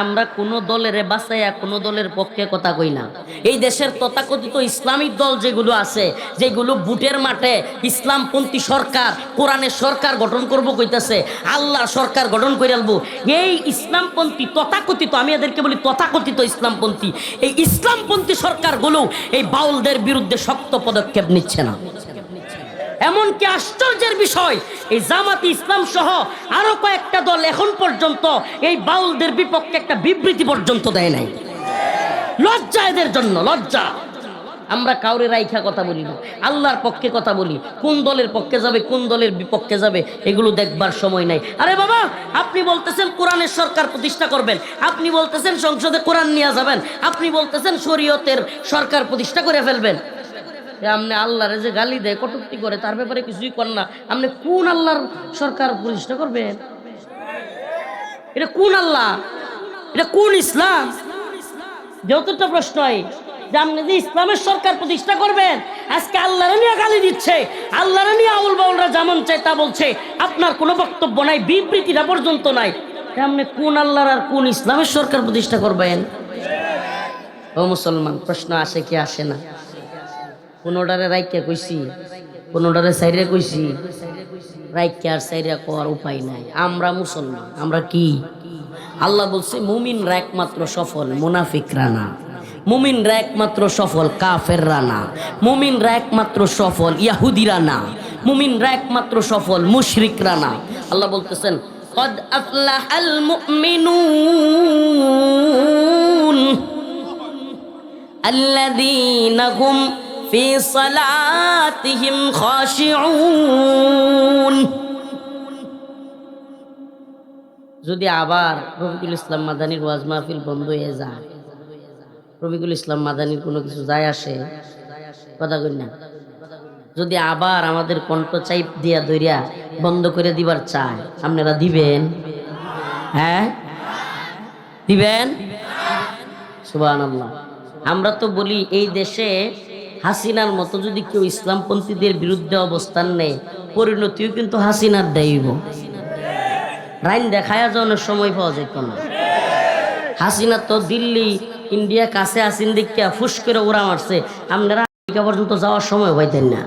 আমরা কোনো দলের বাঁচাইয়া কোনো দলের পক্ষে কথা কই না। এই দেশের তথাকথিত ইসলামিক দল যেগুলো আছে, যেগুলো বুটের মাঠে ইসলামপন্থী সরকার কোরআনের সরকার গঠন করব কইতাছে, আল্লাহ সরকার গঠন করে আলবো এই ইসলামপন্থী তথাকথিত, আমি এদেরকে বলি তথাকথিত ইসলামপন্থী, এই ইসলামপন্থী সরকারগুলো এই বাউলদের বিরুদ্ধে শক্ত পদক্ষেপ নিচ্ছে না। এমনকি আশ্চর্যের বিষয়, এই জামাতি ইসলাম সহ আরও কয়েকটা দল এখন পর্যন্ত এই বাউলদের বিপক্ষে একটা বিবৃতি পর্যন্ত দেয় নাই। লজ্জা এদের জন্য, লজ্জা। আমরা কাউরে রাইখা কথা বলি না, আল্লাহর পক্ষে কথা বলি। কোন দলের পক্ষে যাবে, কোন দলের বিপক্ষে যাবে, এগুলো দেখবার সময় নাই। আরে বাবা, আপনি বলতেছেন কোরআনের সরকার প্রতিষ্ঠা করবেন। আপনি বলতেছেন সংসদে কোরআন নিয়ে যাবেন। আপনি বলতেছেন শরীয়তের সরকার প্রতিষ্ঠা করে ফেলবেন। আপনি আল্লাহরে যে গালি দেয়, কটুক্তি করে, তার ব্যাপারে কিছুই কর না। আপনি কোন আল্লাহর সরকার প্রতিষ্ঠা করবেন এটা কোন আল্লাহ? এটা কোন ইসলাম? যতটা প্রশ্ন যে আপনি যে ইসলামের সরকার প্রতিষ্ঠা করবেন, আজকে আল্লাহরা নিয়ে গালি দিচ্ছে, আল্লাহরা নিয়ে আউল বাউলরা যেমন চায় তা বলছে, আপনার কোনো বক্তব্য নাই, বিবৃতিটা পর্যন্ত নাই। আপনি কোন আল্লাহর আর কোন ইসলামের সরকার প্রতিষ্ঠা করবেন? ও মুসলমান, প্রশ্ন আসে কি আসে না? কোনোটারে রাইকে কইছি কোনোটারে সাইরে কইছি রাইকে আর সাইরে কোয়ার উপায় নাই আমরা মুসলমান আমরা কি আল্লাহ বলছে মুমিনরা একমাত্র সফল মুনাফিকরা না মুমিনরা একমাত্র সফল কাফেররা না মুমিনরা একমাত্র সফল ইয়াহুদিরা না মুমিনরা একমাত্র সফল মুশরিকরা না আল্লাহ বলতেছেন قد أفلح المؤمنون الذين هم في صلاتهم خاشعون যদি আবার রফিকুল ইসলাম মাদানির ওয়াজ মাহফিল বন্ধ হয়ে যায় রফিকুল ইসলাম মাদানির কোনো কিছু যায় আসে কথা কই না যদি আবার আমাদের কণ্ঠ চাইপ দিয়া ধরিয়া বন্ধ করে দিবার চায় আপনারা দিবেন হ্যাঁ দিবেন সুবাহ আমরা তো বলি এই দেশে হাসিনার মতো যদি কেউ ইসলামপন্থীদের বিরুদ্ধে অবস্থান নেয়, পরিণতিও কিন্তু হাসিনার দেইব। রাইন দেখায় যাওয়ানোর সময় পাওয়া যেত না। হাসিনা তো দিল্লি, ইন্ডিয়া কাছে আসিন দিকে ফুস করে ওরা মারছে। আপনারা আমেরিকা পর্যন্ত যাওয়ার সময় পাইতেন না।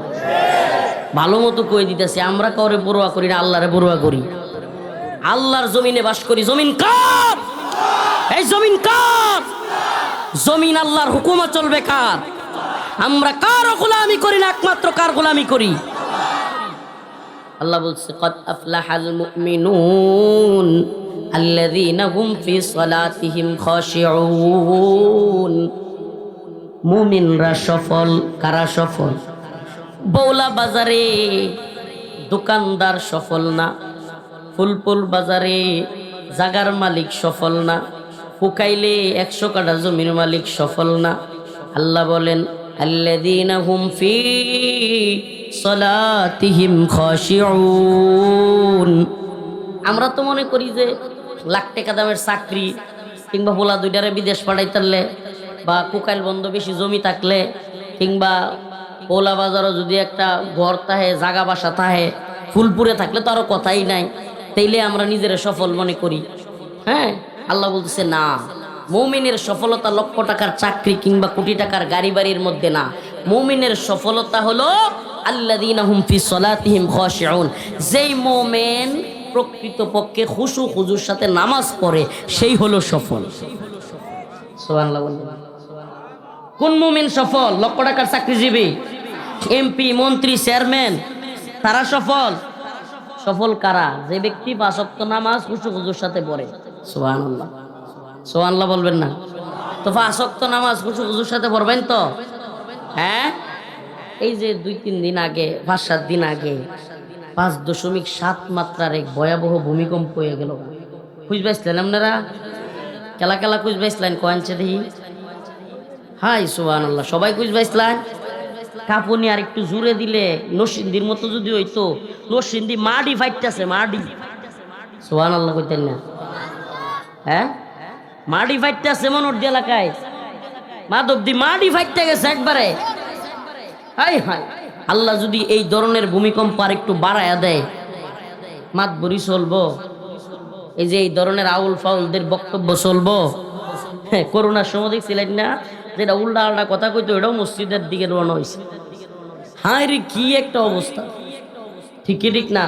ভালো মতো কই দিতেছে, আমরা কাউরে বড়ুয়া করি না, আল্লাহরে বড়ুয়া করি। আল্লাহর জমিনে বাস করি, জমিন কার? এই জমিন কার? জমিন আল্লাহর হুকুমত চলবে কার? আমরা কারও গোলামি করি না, একমাত্র কার গোলামি করি? আল্লাহ বলছে, কদ আফলাহাল মুমিনুন আল্লাযীনা হুম ফি সালাতিহিম খাশিউন। মুমিনরা সফল, কারা সফল? বৌলা বাজারে, দোকানদার সফল না ফুলপুল বাজারে জাগার মালিক সফল না ফুকাইলে একশো কাটা জমির মালিক সফল না। আল্লাহ বলেন আল্লাযীনা হুম ফি সলাতিহিম খাশিউন আমরা তো মনে করি যে লাখ টাকা দামের চাকরি কিংবা পোলা দুইটারে বিদেশ পাঠাইতারলে বা কুকাইল বন্ধ বেশি জমি থাকলে কিংবা পোলা বাজারও যদি একটা ঘর থাহে, জাগা বাসা থাহে, ফুলপুরে থাকলে তো আরও কথাই নাই। তাইলে আমরা নিজেরা সফল মনে করি। হ্যাঁ? আল্লাহ বলতেছে না। মৌমিনের সফলতা লক্ষ টাকার চাকরি কিংবা কোটি টাকার গাড়ি বাড়ির মধ্যে না। মৌমিনের সফলতা হলো যেই মোমেন প্রকৃতপক্ষে সাথে নামাজ পড়ে, সেই সফল। কোন সফল? লক্ষ টাকার চাকরিজীবী, এমপি, মন্ত্রী, চেয়ারম্যান, তারা সফল? সফল কারা? যে ব্যক্তি বাসক্ত নামাজ খুশু খুজুর সাথে পড়ে। সুবহানাল্লাহ। সুবহানাল্লাহ বলবেন না। তো আসক্ত নামাজ খুশু খুজুর সাথে পড়বেন তো? হ্যাঁ? এই যে দুই তিন দিন আগে, পাঁচ সাত দিন আগে পাঁচ দশমিক সাত মাত্রার এক ভয়াবহ ভূমিকম্প হয়ে গেল। খুঁজ পাইছিলেন আপনারা? কেলা কেলা খুঁজ পাইছিলেন? কয়েনছে দেখি। হাই সুবান আল্লাহ সবাই খুঁজ পাইছিলেন? কাপুনি আর একটু জুড়ে দিলে নসিন্দির মতো যদি হইতো নসিন্দি মাডি ফাইটতেছে, মাডি। সুবান আল্লাহ কইতেন না। হ্যাঁ? মাডি ফাইটতেছে মনোর এলাকায়। মাধবদি মাডি ফাইটতে গেছে একবারে। High high. আল্লাহ যদি এই ধরনের ভূমিকম্প আর একটু বাড়ায়া দেয় মাত বরি চলবো। এই যে এই ধরনের আউল ফাউলদের বক্তব্য চলবো। করোনার সময় দেখছিলেন না? যেটা উল্টা আল্টা কথা কইতো, এটাও মসজিদের দিকে রওনা হয়েছে হায় রে, কি একটা অবস্থা। ঠিক ঠিক না।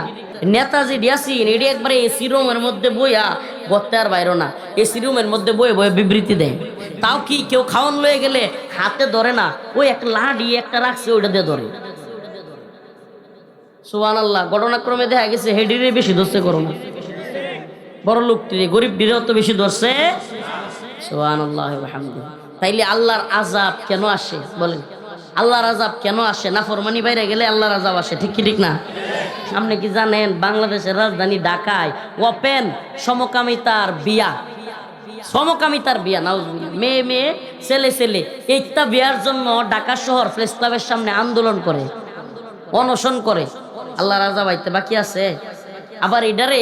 নেতাজি ডিয়াসিন এটি একবারে এসি রুমের মধ্যে বইয়া গত্তে আর বাইরো না। এসি রুমের মধ্যে বয়ে বয়ে বিবৃতি দেয়। তাও কি কেউ খাওয়ান লয়ে গেলে হাতে ধরে না? ওই একটা লাডি একটা রাখছে, ওইটা দিয়ে ধরে। সুবান আল্লাহ ঘটনাক্রমে দেখা গেছে হেডিরে বেশি ধরছে করোনা। বড় লোকটিরে গরিব ডিরেও তো বেশি ধরছে। সুবান আল্লাহ তাইলে আল্লাহর আজাব কেন আসে? বলেন। আল্লাহর আজাব কেন আসে? না ফরমানি বাইরে গেলে আল্লাহর আজাব আসে, ঠিক কি, ঠিক না? আপনি কি জানেন বাংলাদেশের রাজধানী ঢাকায় ওপেন সমকামিতার বিয়া? সমকামিতার বিয়া, নাউজুবিল্লাহ। মেয়ে মেয়ে, ছেলে ছেলে এইটা বিয়ার জন্য ঢাকা শহর প্রেস ক্লাবের সামনে আন্দোলন করে, অনশন করে। আল্লাহ রাজা বাইতে বাকি আছে? আবার এটারে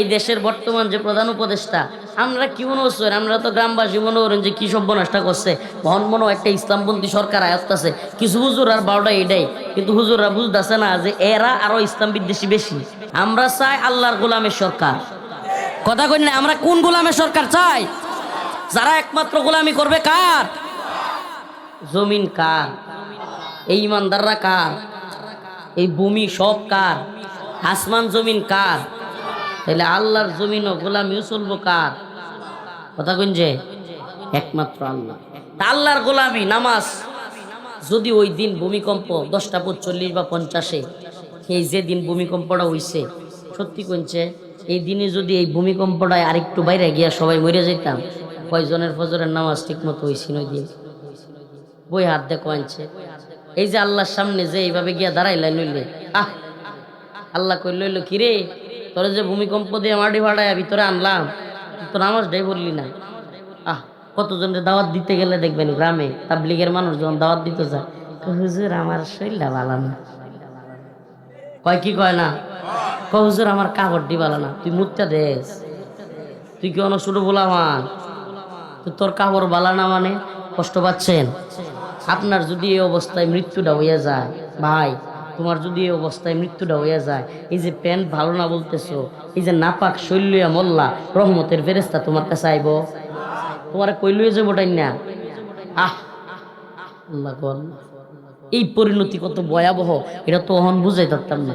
এই দেশের বর্তমান যে প্রধান উপদেষ্টা, আমরা কি মনে হচ্ছে আমরা তো গ্রামবাসী মনে করেন যে কি সব নষ্ট করছে মন মনে একটা ইসলামপন্থী সরকার আয়ত্ত আছে। কিছু হুজুর আর বারোটা এটাই, কিন্তু হুজুররা বুঝতেছে না যে এরা আরও ইসলাম বিদ্বেষী বেশি। আমরা চাই আল্লাহর গোলামের সরকার। কথা কই না, আমরা কোন গোলামের সরকার চাই? যারা একমাত্র গোলামি করবে কার? জমিন কার? এই ইমানদাররা কার? এই ভূমি সব কার? আসমান জমিন কার? তাহলে আল্লাহর জমিন ও গোলামিও চলবো কার? কথা কইন যে, একমাত্র আল্লাহ। আল্লাহর গোলামি, নামাজ। যদি ওই দিন ভূমিকম্প দশটা পঁচল্লিশ বা পঞ্চাশে, এই যে দিন ভূমিকম্পটা হইছে, সত্যি কইছে এই দিনে যদি এই ভূমিকম্পটায় আরেকটু বাইরে গিয়া সবাই মরে যেতাম কয়জনের ফজরের নামাজ ঠিক মতো হয়েছিল ওই দিন? বই হাত দেখো আনছে এই যে আল্লাহর সামনে যে এইভাবে গিয়া দাঁড়াইলাই নইলে আহ! আল্লাহ কই লইল কিরে তোর যে ভূমিকম্প দিয়ে মাটি ভাড়ায় ভিতরে আনলাম তো নামাজটাই বললি না। আহ কতজনের দাওয়াত দিতে গেলে দেখবেন গ্রামে, তাবলিগের মানুষ যখন দাওয়াত দিতে যায় হুজুর, আমার শরীরটা ভালো না। কয়, কি কয় না? কয়, হুজুর, আমার কাপড়টি ভালো না। তুই মুখটা দেস। তুই কি অনেক ছোট বলামান তো তোর কাপড় বালা না মানে? কষ্ট পাচ্ছেন। আপনার যদি এই অবস্থায় মৃত্যুটা হইয়া যায়, ভাই তোমার যদি এই অবস্থায় মৃত্যুটা হইয়া যায়, এই যে প্যান্ট ভালো না বলতেছো, এই যে নাপাক শৈলিয়া মোল্লা, রহমতের ফেরেস্তা তোমার কাছে আইব। তোমার কই লইয়া যাব না? আহ, আল্লাহ এই পরিণতি কত ভয়াবহ, এটা তো অহন বুঝাই পারতাম না।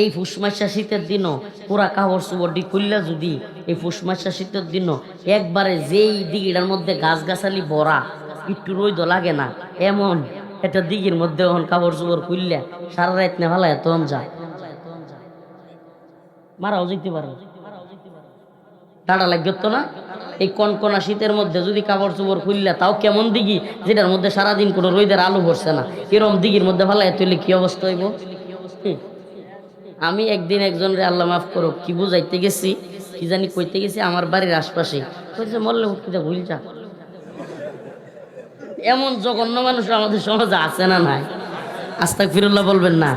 এই ফুসমাসা শীতের দিনও পুরা কাপড় চুপড়ি খুললা যদি, এই ফুসমাসা শীতের দিনও একবারে যেই দিঘিটার মধ্যে গাছ গাছালি ভরা, একটু রইদ লাগে না, এমন। একটা দিঘির মধ্যে এখন কাপড় চুপড় খুললা সারা রাত না ভালো তখন যা মারাও যেতে পারে। টাটা লাগবে তো না? এই কনকনা শীতের মধ্যে যদি কাপড় চোপড় খুললে তাও কেমন দিঘি? যেটার মধ্যে সারাদিন কোনো রোদের আলো পড়ছে না। এরম দিঘির মধ্যে ভালো তুইলে কি অবস্থা হইব? আমি একদিন একজনের আল্লাহ মাফ করো কি বুঝাইতে গেছি, কি জানি কইতে গেছি, আমার বাড়ির আশপাশে। কইছে, মরলে উঠতে ভুল যা। এমন জঘন্য মানুষ আমাদের সমাজে আছে না নাই? আস্তাক ফিরুল্লাহ বলবেন না।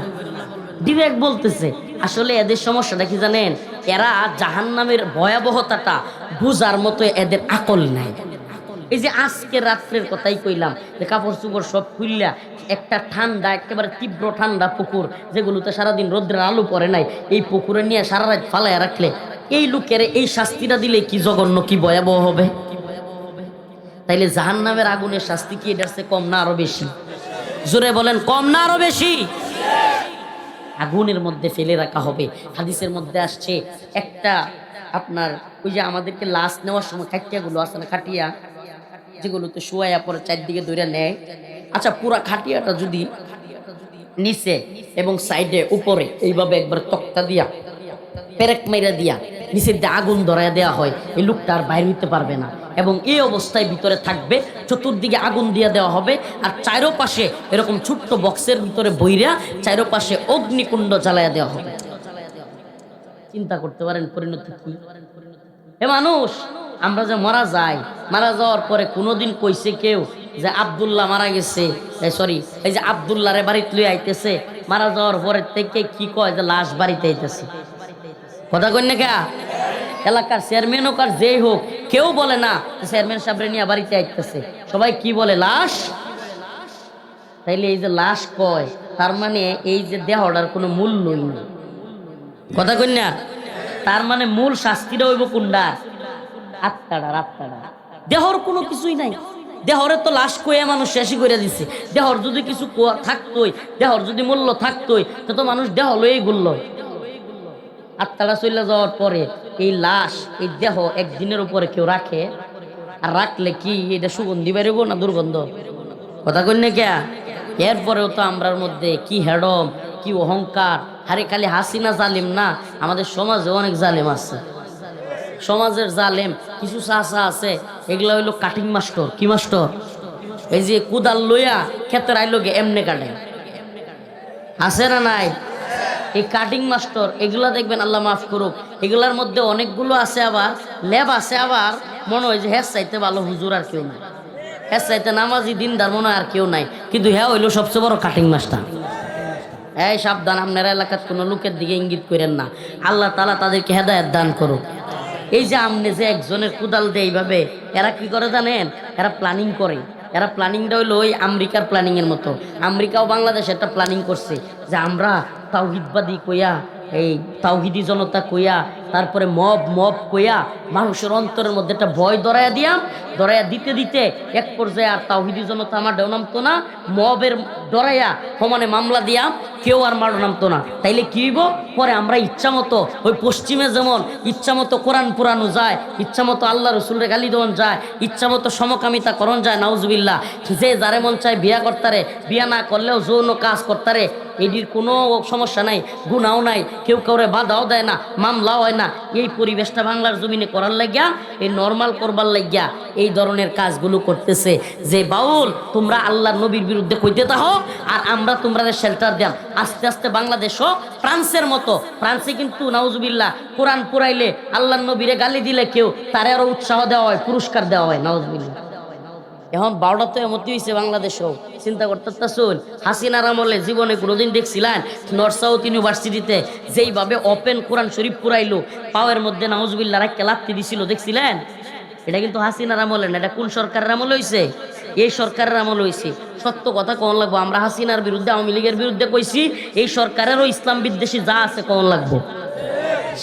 ডিরেক্ট বলতেছে। আসলে এদের সমস্যাটা কি জানেন? এরা জাহান নামের ভয়াবহতাটা বুঝার মতো এদের আকল নাই। এই যে আজকে রাত্রের কথাই কইলাম যে কাপড় চুপড় সব খুললা একটা ঠান্ডা, একেবারে তীব্র ঠান্ডা পুকুর, যেগুলোতে সারাদিন রোদ্রের আলো পড়ে নাই, এই পুকুরে নিয়ে সারা রাত ফালায় রাখলে এই লোকের এই শাস্তিটা দিলে কি জঘন্য, কি ভয়াবহ হবে? তাইলে জাহান নামের আগুনের শাস্তি কি চেয়ে কম না আরও বেশি? জোরে বলেন, কম না আরও বেশি? আগুনের মধ্যে ফেলে রাখা হবে। হাদিসের মধ্যে আসছে, একটা আপনার ওই যে আমাদেরকে লাশ নেওয়ার সময় খাটিয়াগুলো আছে না, খাটিয়া যেগুলোতে শোয়া পরে চারদিকে দৌড়ে নেয়। আচ্ছা পুরা খাটিয়াটা যদি নিচে এবং সাইডে উপরে এইভাবে একবার তক্তা দিয়া, পেরেক মেরে দিয়া, নিচের দিয়ে আগুন ধরায় দেওয়া হয়, এই লোকটা আর বাইরে হইতে পারবে না। এবং এই অবস্থায় ভিতরে থাকবে, চতুর্দিকে আগুন দিয়ে দেওয়া হবে, আর চারো পাশে এরকম ছোট্ট বক্সের ভিতরে বইরা চারো পাশে অগ্নিকুণ্ড জ্বালায়া দেওয়া হবে। চিন্তা করতে পারেন পরিণতি কি? হে মানুষ, আমরা যে মারা যাই, মারা যাওয়ার পরে কোনোদিন কইছে কেউ যে আব্দুল্লাহ মারা গেছে? সরি, এই যে আব্দুল্লাহ রে বাড়িতে লই আইতেছে, মারা যাওয়ার পরে থেকে কি কয় যে লাশ বাড়িতে আইতেছে? কথা কই না কে? এলাকার চেয়ারম্যান হোক আর যেই হোক, কেউ বলে না চেয়ারম্যান সাহেবরে নিয়ে বাড়িতে আইতেছে। সবাই কি বলে, লাশ? তাইলে এই যে লাশ কয়, তার মানে এই যে দেহটার কোনো মূল্যই নেই। কথা না? তার মানে মূল শাস্তিটা হইব কুন্ডার আত্মাড়া আত্মাড়া দেহর কোনো কিছুই নাই। দেহরে তো লাশ কয়ে মানুষ শেষই করে দিছে। দেহর যদি কিছু থাকতোই, দেহর যদি মূল্য থাকতোই, তো মানুষ দেহ লয়েই গুলল আত্মাটা চলে যাওয়ার পরে এই লাশ, এই দেহ একদিনের উপরে কেউ রাখে, আর রাখলে কি এটা সুগন্ধি বেরোবো না দুর্গন্ধ? কথা কই কে এরপরেও তো আমরার মধ্যে কি হেডম, কি অহংকার হারে খালি হাসিনা জালিম না, আমাদের সমাজে অনেক জালিম আছে। সমাজের জালেম, কিছু চাষা আছে, এগুলা হইল কাটিং মাস্টার কি মাস্টার এই যে কুদাল লইয়া ক্ষেতের আইলো গে এমনে কাটে। আছে না নাই? এই কাটিং মাস্টার এগুলা দেখবেন আল্লাহ মাফ করুক। এগুলার মধ্যে অনেকগুলো আছে আবার ল্যাব আছে আবার, মনে হয় যে হ্যাঁ চাইতে ভালো হুজুর আর কেউ নাই। হ্যাঁ চাইতে নামাজি, দিনদার মনে আর কেউ নাই। কিন্তু হ্যাঁ হইল সবচেয়ে বড় কাটিং মাস্টার এই সাবধান, আপনার এলাকার কোনো লোকের দিকে ইঙ্গিত করেন না। আল্লাহ তালা তাদেরকে হেদায়ত দান করুক। এই যে আমনে যে একজনের কোদাল দেয় এইভাবে, এরা কি করে জানেন? এরা প্ল্যানিং করে। এরা প্ল্যানিংটা হইল ওই আমেরিকার প্ল্যানিং এর মতো। আমেরিকাও বাংলাদেশ একটা প্ল্যানিং করছে যে আমরা তাওহিদবাদী কইয়া এই তাওহিদি জনতা কইয়া তারপরে মব মব কইয়া মানুষের অন্তরের মধ্যে একটা ভয় ধরাইয়া দিয়াম। ধরাইয়া দিতে দিতে এক পর্যায়ে আর তাওহিদি জনতা আমার ডেও নামতো না, মবের ডরাইয়া সমানে মামলা দিয়াম, কেউ আর মারো নামতো না। তাইলে কি হইব? পরে আমরা ইচ্ছা মতো ওই পশ্চিমে যেমন ইচ্ছা মতো কোরআন পুরানো যায়, ইচ্ছা মতো আল্লাহ রসুলের গালি দেওয়ান যায়, ইচ্ছা মতো সমকামিতা করণ যায় নাউজবিল্লা যে যারে মন চায় বিয়া করতারে, বিয়া না করলেও যৌন কাজ করতারে এটির কোনো সমস্যা নাই গুণাও নাই, কেউ কাউরে বাধাও দেয় না, মামলাও হয় না, এই পরিবেশটা বাংলার জমিনে করার লাগিয়া, এই নর্মাল করবার লাগিয়া এই ধরনের কাজগুলো করতেছে। যে বাউল, তোমরা আল্লাহ নবীর বিরুদ্ধে কইতে তাহ আর আমরা তোমরা শেল্টার দেন আস্তে আস্তে বাংলাদেশও ফ্রান্সের মতো। ফ্রান্সে কিন্তু নাউজবিল্লা কোরআন পুরাইলে আল্লাহ নবীরে গালি দিলে কেউ, তারে আরও উৎসাহ দেওয়া হয়, পুরস্কার দেওয়া হয় নাউজবিল্লা এখন বারোটা তো এমতি হয়েছে বাংলাদেশেও। চিন্তা করতে শুন হাসিনার আমলে জীবনে কোনোদিন দেখছিলেন নর্থ সাউথ ইউনিভার্সিটিতে যেইভাবে ওপেন কোরআন শরীফ পুরাইলো, পাওয়ের মধ্যে নাউজবিল্লা রাখকে লাত্তি দিছিল, দেখছিলেন? এটা কিন্তু হাসিনার আমলে না, এটা কোন সরকারের আমল হয়েছে এই সরকারের আমল হয়েছে সত্য কথা কখন লাগবো, আমরা হাসিনার বিরুদ্ধে আওয়ামী লীগের বিরুদ্ধে কইছি, এই সরকারেরও ইসলাম বিদ্বেষী যা আছে কখন লাগবো।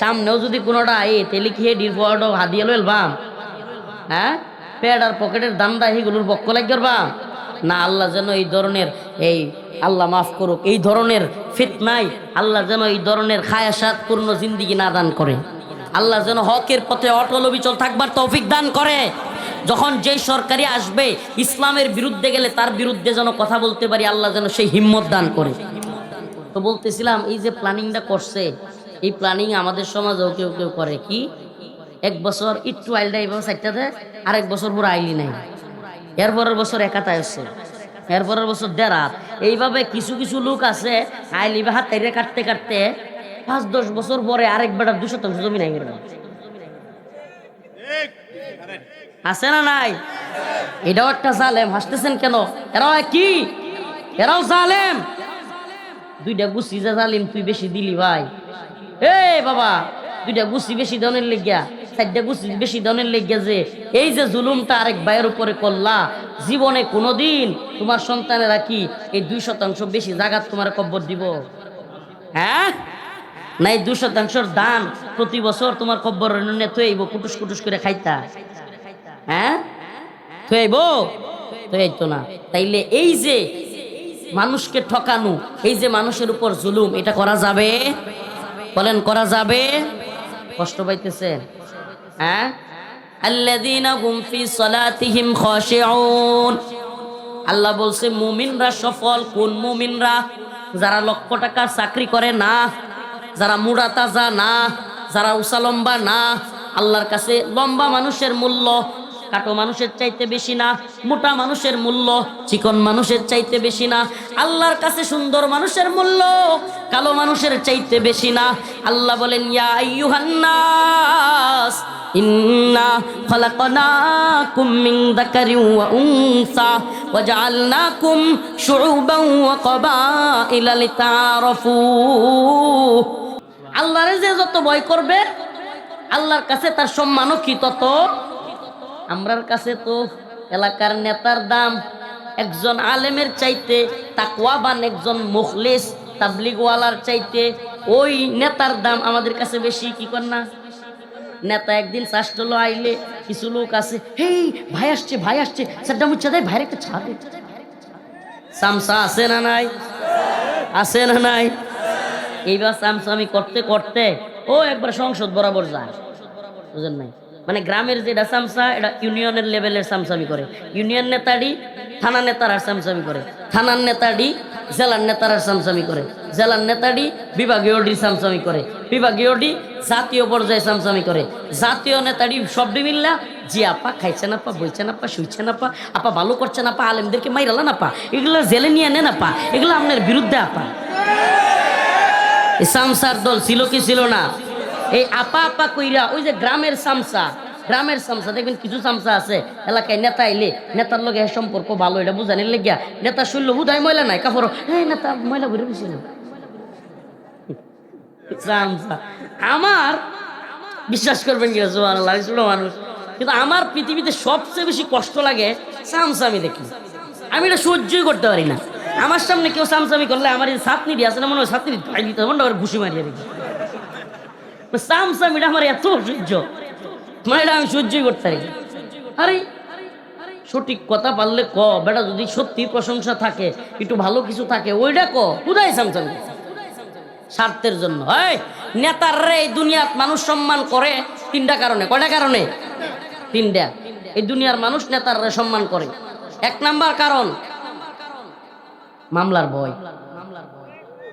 সামনেও যদি কোনোটা এ তেলে কি হে ডির হাদিয়ে লইল বাম। হ্যাঁ? প্যাড আর পকেটের দান্দা এগুলোর বক্ক লাগবে বা না, আল্লাহ যেন এই ধরনের এই, আল্লাহ মাফ করুক, এই ধরনের ফিতনাই আল্লাহ যেন এই ধরনের খায়াসাত পূর্ণ জিন্দিগি না দান করে। আল্লাহ যেন হকের পথে অটল অবিচল থাকবার তৌফিক দান করে। যখন যেই সরকারি আসবে, ইসলামের বিরুদ্ধে গেলে তার বিরুদ্ধে যেন কথা বলতে পারি, আল্লাহ যেন সেই হিম্মত দান করে। তো বলতেছিলাম, এই যে প্ল্যানিংটা করছে, এই প্ল্যানিং আমাদের সমাজেও কেউ কেউ করে। কি? এক বছর একটু আইলটা এইভাবে আর এক বছর পুরো আইলি নাই। এরপরের বছর একাতায় আসছে এরপরের বছর দেড়াত এইভাবে কিছু কিছু লোক আছে, আইলি বা হাত কাটতে কাটতে পাঁচ দশ বছর পরে আরেক বেটার দুশো শতাংশ জমি নাই আছে না নাই? এটাও একটা জালেম। হাসতেছেন কেন? এরাও কি? এরাও জালেম। দুইটা গুছি যা জালিম, তুই বেশি দিলি ভাই। এ বাবা, দুইটা গুছি বেশি দনের লেগিয়া। বেশি দনের লেগিয়া যে এই যে জুলুমটা আরেক ভাইয়ের উপরে করলা, জীবনে কোনোদিন তোমার সন্তানেরা কি এই দুই শতাংশ বেশি জাগাত তোমার দিব? হ্যাঁ? না, এই দুই দান প্রতি বছর তোমার থইব, কুটুস কুটুস করে খাইতা? হ্যাঁ? থইব? থইব তো না। তাইলে এই যে মানুষকে ঠকানো, এই যে মানুষের উপর জুলুম, এটা করা যাবে? বলেন, করা যাবে? কষ্ট পাইতেছেন? হ্যাঁ? আল্লাহ বলছে, মুমিনরা সফল, কোন মুমিনরা? যারা লক্ষ টাকার চাকরি করে না, যারা মুড়া তাজা না, যারা উষা লম্বা না, আল্লাহর কাছে লম্বা মানুষের মূল্য, কাটো মানুষের চাইতে বেশি না, মোটা মানুষের মূল্য, চিকন মানুষের চাইতে বেশি না, আল্লাহর কাছে সুন্দর মানুষের মূল্য, কালো মানুষের চাইতে বেশি না। আল্লাহ বলেন, ইয়া আইয়ুহান্নাস যাকারিন ওয়া উনসা ওয়া জাআলনাকুম শুউবান ওয়া ক্বাবাইলা লিতাআরাফু আল্লাহরে যে যত ভয় করবে, আল্লাহর কাছে তার সম্মানও কি তত? আমরার কাছে তো এলাকার নেতার দাম, একজন আলেমের চাইতে তাকওয়াবান, একজন মুখলিস, তাবলিগওয়ালার চাইতে ওই নেতার দাম আমাদের কাছে বেশি, কি কর না? নেতা একদিন চাষটলো আইলে কিছু লোক আছে, হেই, ভাই আসছে ভাই আসছে সাড্ডা মুচ্ছা দেয় ভাইয়ের একটা ছাড়। সামসা আছে না নাই? আছে না নাই? এইবার সামসামি করতে করতে, ও একবার সংসদ বরাবর যায়। বুঝেন নাই? মানে গ্রামের যেটা সামসা, এটা ইউনিয়নের লেভেলের সামসামি করে। ইউনিয়ন নেতাডি, থানা নেতার সামসামি করে। থানার নেতাডি জেলার নেতার সামসামি করে। জেলার নেতাডি, বিভাগীয় ডি সামসামি করে। বিভাগীয় ডি জাতীয় পর্যায়ে সামসামি করে। জাতীয় নেতাডি সবডি মিল্লা, জি আপা খাইছেন আপা বইছেন আপা শুইছেন আপা আপা ভালো করছেন আপা, আলেমদেরকে মাইরালান আপা। এগুলো জেলে নিয়ে নেন আপা। এগুলো আপনার বিরুদ্ধে আপা। সামসার দল ছিল কি ছিল না? এই আপা আপা কইরা ওই যে গ্রামের সামসা গ্রামের সামসা দেখবেন কিছু সামসা আছে, এলাকায় নেতা আইলে নেতার লগে সম্পর্ক ভালো, এটা বুঝানির লেগিয়া, নেতা শুনলো হুদায় ময়লা নাই, কাপড় হ্যাঁ নেতা, ময়লা ঘুরে সামসা আমার, বিশ্বাস করবেন কি ছোট মানুষ, কিন্তু আমার পৃথিবীতে সবচেয়ে বেশি কষ্ট লাগে সামসামি দেখি। আমি এটা সহ্যই করতে পারি না। আমার সামনে কেউ সামসামি করলে আমার এই সাতনি দিয়ে আছে না, মনে হয় সাতনি দিতে মনে হয় ঘুষি মারিয়ে দেখি। সামসামিটা আমার এত সহ্য মানে আমি সহ্যই করতে পারি। আরে, সঠিক কথা পারলে ক, বেটা যদি সত্যি প্রশংসা থাকে, একটু ভালো কিছু থাকে, ওইটা ক কোথায় সামসামি স্বার্থের জন্য। এই, নেতার রে, এই দুনিয়াত মানুষ সম্মান করে তিনটা কারণে। কয়টা কারণে? তিনটা। এই দুনিয়ার মানুষ নেতার রে সম্মান করে। এক নাম্বার কারণ, মামলার ভয়।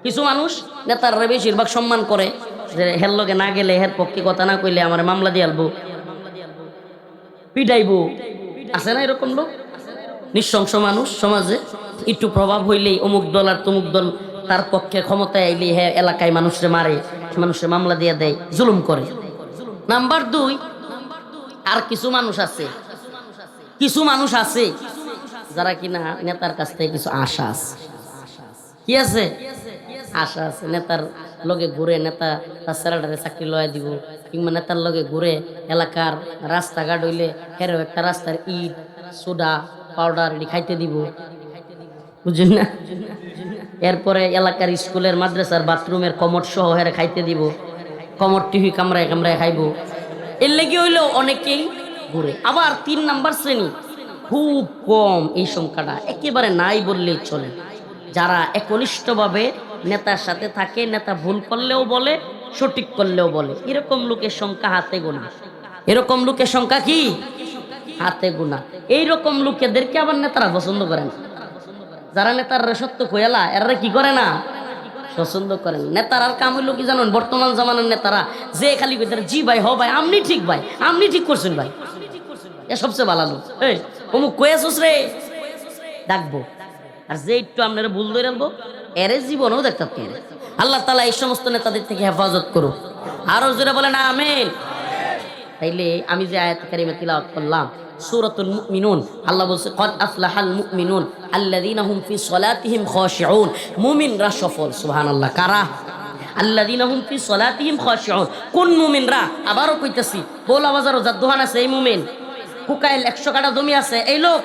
কিছু মানুষ নেতার রে বেশিরভাগ সম্মান করে, যে হের লগে না গেলে হের পক্ষে কথা না কইলে আমার মামলা দিয়ে আলবো। পিটাইবো আছে না এরকম লোক? নিঃশংস মানুষ সমাজে। একটু প্রভাব হইলেই অমুক দল আর তমুক দল তার পক্ষে ক্ষমতায় আইলে হ্যাঁ এলাকায় মানুষরে মারে মানুষের মামলা দিয়ে দেয়, জুলুম করে। নাম্বার দুই, আর কিছু মানুষ আছে, কিছু মানুষ আছে যারা কিনা নেতার কাছ থেকে কিছু আশা আছে। কি আছে? আশা আছে, নেতার লগে ঘুরে নেতা তার চাকরি লয়া দিব, কিংবা নেতার লগে ঘুরে এলাকার রাস্তাঘাট হইলে হেরো একটা রাস্তার ইট, সোডা, পাউডার এটি খাইতে দিব। বুঝলেন না? এরপরে এলাকার স্কুলের, মাদ্রাসার, বাথরুমের কমট সহ হেরে খাইতে দিব। কমট টিভি কামড়ায় কামড়ায় খাইব। এর লেগে হইলেও অনেকেই ঘুরে। আবার তিন নাম্বার শ্রেণি, খুব কম এই সংখ্যাটা। একেবারে নাই বললেই চলে। যারা একনিষ্ঠভাবে নেতার সাথে থাকে, নেতা ভুল করলেও বলে, সঠিক করলেও বলে। এরকম লোকের সংখ্যা হাতে গোনা। এরকম লোকের সংখ্যা কি? হাতে গোনা। এইরকম লোকেদেরকে আবার নেতারা পছন্দ করেন যারা নেতার সত্য কয়ালা এরা কি করে না? পছন্দ করেন নেতার আর কাম হইল কি জানেন? বর্তমান জামানার নেতারা, যে খালি কইতে জি ভাই, হ ভাই আপনি ঠিক ভাই আপনি ঠিক করছেন ভাই। এ সবচেয়ে ভালো লোক। এই, অমুক কয়েছস রে। ডাকবো। আর যে একটু আপনারা ভুল ধরে আনব এরে জীবনেও দেখতে পারেন আল্লাহ তালা এই সমস্ত নেতাদের থেকে হেফাজত করুক। আরও জোরে বলেন, আমেন। তাইলে আমি যে আয়াত কারিমে তিলাওয়াত করলাম, সূরাতুল আল্লাহ বলছে, কদ আফলাহাল মুমিনরা সফল সলাতিহিম কোন কইতাছি আছে, এই মুমিন। হুকাইল 100 কাটা জমি আছে, এই লোক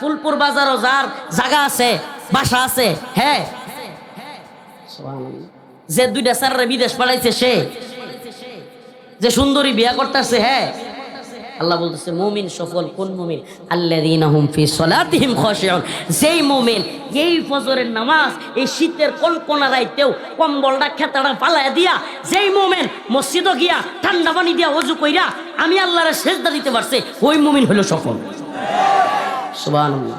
ফুলপুর বাজারও যার জায়গা আছে। বাসা আছে হ্যাঁ। যে দুইটা স্যাররা বিদেশ পাঠাইছে সে। যে সুন্দরী বিয়া করতেছে হ্যাঁ। আল্লাহ বলতেছে মুমিন সফল কোন মুমিন? আল্লাযীনা হুম ফি সলাতিহিম খাশিউন। যেই মুমিন এই ফজরের নামাজ এই শীতের কনকনা রাইতেও কম্বলটা খেতাটা পালায় দিয়া যেই মুমিন মসজিদও গিয়া ঠান্ডা পানি দিয়া ওযু কইরা আমি আল্লাহর সেজদা দিতে পারছে। ওই মুমিন হলো সফল। সুবহানাল্লাহ।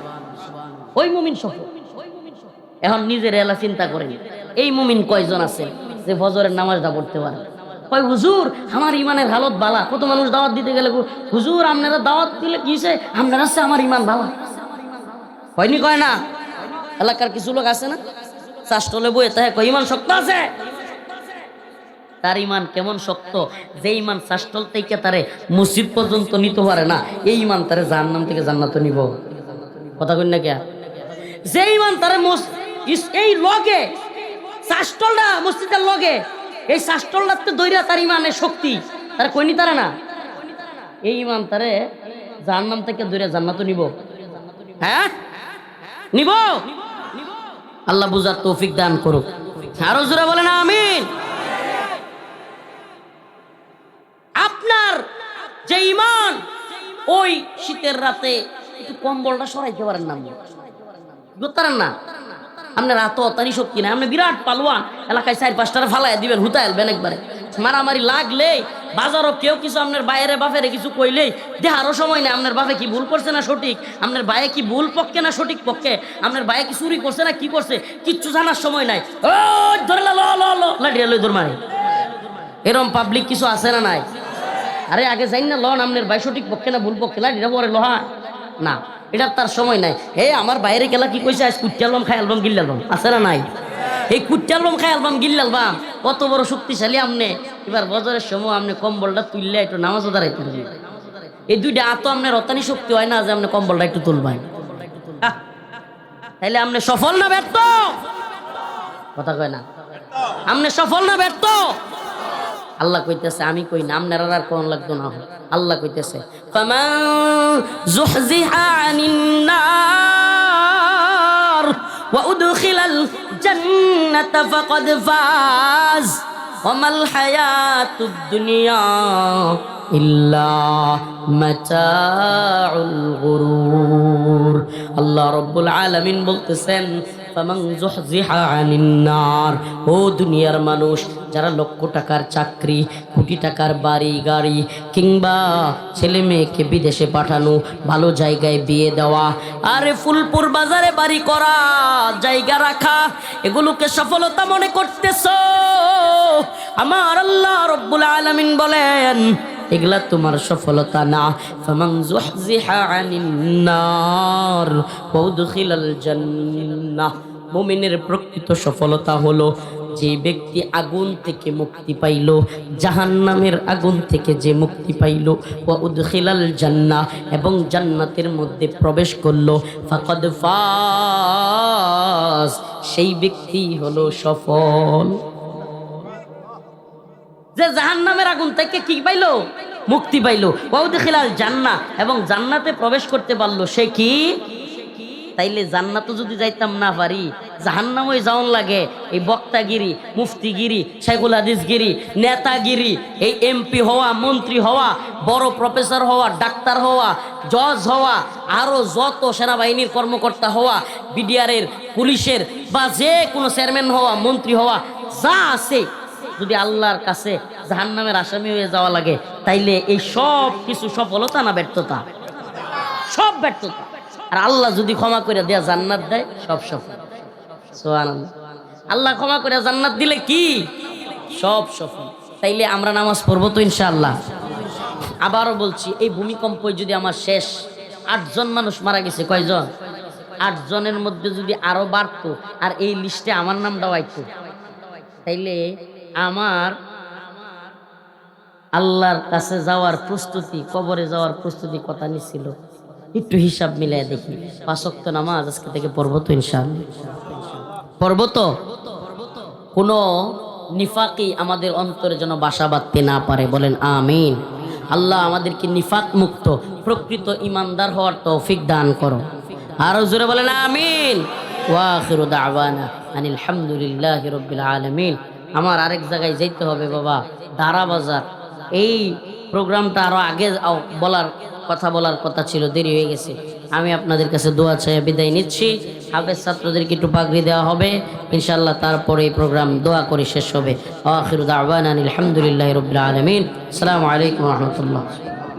ওই মুমিন সফল। এখন নিজের এলা চিন্তা করেন, এই মুমিন কয়জন আছে যে ফজরের নামাজটা পড়তে পারে? কয়, হুজুর, আমার ইমানের হালত বালা। কত মানুষ দাওয়াত দিতে গেলে, হুজুর, আপনারা দাওয়াত দিলে কি হয়েছে আপনার আছে আমার ইমান বালা। হয়নি কয় না? এলাকার কিছু লোক আছে না? চাষটলে বইয়ে তাই কয় ইমান শক্ত আছে? তার ইমান কেমন শক্ত? যে ইমান চাষটল থেকে তারে মসজিদ পর্যন্ত নিতে পারে না, এই ইমান তারে জাহান্নাম থেকে জান্নাত নিব। কথা কই না কে যে ইমান তারে মস- ইস- এই লগে শাসটলটা মসজিদের লগে, এই শাসটলটাতে দৈরা তার ইমানের শক্তি। তার কইনি তারে না? এই ইমান তারে জাহান্নাম থেকে দৈরা জান্নাত নিব। হ্যাঁ? নিব? আল্লাহ বুঝার তৌফিক দান করুক। আরও জোরে বলেন, আমিন। আপনার যে ইমান, ওই শীতের রাতে একটু কম্বলটা সরাইতে পারেন না। পারেন না? আপনার এত অতারি শক্তি নাই। আপনি বিরাট পালোয়ান। এলাকায় চার পাঁচটারে ফালাই দিবেন হুতা এলবেন একবারে। মারামারি লাগলে বাজারও কেউ কিছু আপনার বাইরে বাপেরে কিছু কইলেই দেহারও সময় নেই। আপনার বাপে কি ভুল করছে না সঠিক? আপনার বাইরে কি ভুল পক্ষে না সঠিক পক্ষে? আপনার বাইরে কি চুরি করছে না কি করছে? কিচ্ছু জানার সময় নাই। ও মারে এরম পাবলিক কিছু আছে না নাই? আরে আগে যাই না, লন। আপনার ভাই সঠিক পক্ষে না ভুল পক্ষে, লাঠিটা পরে লোহা না। এটার তার সময় নাই। হে, আমার বাইরে গেলা কি কইছে? আজ কুটি অ্যালবাম খাই অ্যালবাম গিল অ্যালবাম আছে না নাই? এই কুটি অ্যালবাম খাই অ্যালবাম গিল অ্যালবাম কত বড় শক্তিশালী আমনে। এবার বছরের সময় আপনি কম্বলটা তুললে একটু নামাজও দাঁড়াইতে এই দুইটা আতো আপনার রতানি শক্তি হয় না যে আপনি কম্বলটা একটু তুলবেন তাইলে আপনি সফল না ব্যর্থ? কথা কয় না। আপনি সফল না ব্যর্থ? আল্লাহ কইতেছে, আমি কই নাম আপনার আর কোন লাগতো না। আল্লাহ কইতেছে উদখিলাল জান্নাতা ফাকাদ ফাজ ওয়ামাল হায়াতুদ দুনিয়া ইল্লা মাতাউল গুরুর। আল্লাহ রাব্বুল আলামিন বলতেছেন ও দুনিয়ার মানুষ, যারা লক্ষ টাকার চাকরি, কোটি টাকার বাড়ি, গাড়ি কিংবা ছেলে মেয়েকে বিদেশে পাঠানো, ভালো জায়গায় বিয়ে দেওয়া, আরে ফুলপুর বাজারে বাড়ি করা, জায়গা রাখা, এগুলোকে সফলতা মনে করতেছ? আমার আল্লাহ রব্বুল আলামিন বলেন এগুলা তোমার সফলতা না। ফামান জুহজিহা আনিন নার ওয়া জান্নাহ। মুমিনের প্রকৃত সফলতা হলো যে ব্যক্তি আগুন থেকে মুক্তি পাইল, জাহান্নামের আগুন থেকে যে মুক্তি পাইল ওয়া উদখিলাল জান্নাহ এবং জান্নাতের মধ্যে প্রবেশ করল। ফাকাদ ফাজ, সেই ব্যক্তি হলো সফল। যে জাহান্নামের আগুন থেকে কি পাইলো? মুক্তি পাইলো। খিলাল জান্না এবং জান্নাতে প্রবেশ করতে পারল সে কি? তাইলে জান্নাতও যদি যাইতাম না পারি জাহান্নামই যাওন লাগে এই বক্তাগিরি, মুফতিগিরি শেখুল হাদিসগিরি, নেতাগিরি, এই এমপি হওয়া, মন্ত্রী হওয়া, বড় প্রফেসর হওয়া, ডাক্তার হওয়া, জজ হওয়া আরও যত সেনাবাহিনীর কর্মকর্তা হওয়া, বিডিআরের, পুলিশের বা যে কোনো চেয়ারম্যান হওয়া, মন্ত্রী হওয়া, যা আছে যদি আল্লাহর কাছে জাহান্নামের আসামি হয়ে যাওয়া লাগে, তাইলে এই সব কিছু সফলতা না ব্যর্থতা? সব ব্যর্থতা। আর আল্লাহ যদি ক্ষমা করে দেয়া জান্নাত দেয়, সব সফল। আল্লাহ ক্ষমা করে জান্নাত দিলে কি? সব সফল। তাইলে আমরা নামাজ পড়ব তো ইনশাআল্লাহ। আবারও বলছি, এই ভূমিকম্পই যদি আমার শেষ, আটজন মানুষ মারা গেছে, কয়জন? আটজনের মধ্যে যদি আরও বাড়তো, আর এই লিস্টে আমার নামটাও আইতো, তাইলে আমার আল্লাহর কাছে যাওয়ার প্রস্তুতি, কবরে যাওয়ার প্রস্তুতি কথা নিছিল। একটু হিসাব মিলাই দেখি। পাঁচক্ত নামাজ আজকে থেকে পর্বত তো ইনশাআল্লাহ। পড়ব তো কোনো নিফাকি আমাদের অন্তরে যেন বাসা বাঁধতে না পারে। বলেন, আমিন। আল্লাহ আমাদেরকে নিফাক মুক্ত, প্রকৃত ইমানদার হওয়ার তৌফিক দান করো। আরও জোরে বলেন, আমিন। ওয়াখিরু দাওয়ানা আনিল হামদুলিল্লাহি রাব্বিল আলামিন। আমার আরেক জায়গায় যেতে হবে বাবা, দারা বাজার। এই প্রোগ্রামটা আরও আগে বলার কথা বলার কথা ছিল, দেরি হয়ে গেছে। আমি আপনাদের কাছে দোয়া চাই বিদায় নিচ্ছি। হাফেজ ছাত্রদেরকে একটু পাগড়ি দেওয়া হবে। ইনশাল্লাহ তারপরে এই প্রোগ্রাম দোয়া করে শেষ হবে। আখির আবান আলহামদুলিল্লাহ রবিল আলমিন। আসসালামু আলাইকুম রহমতুল্লাহ।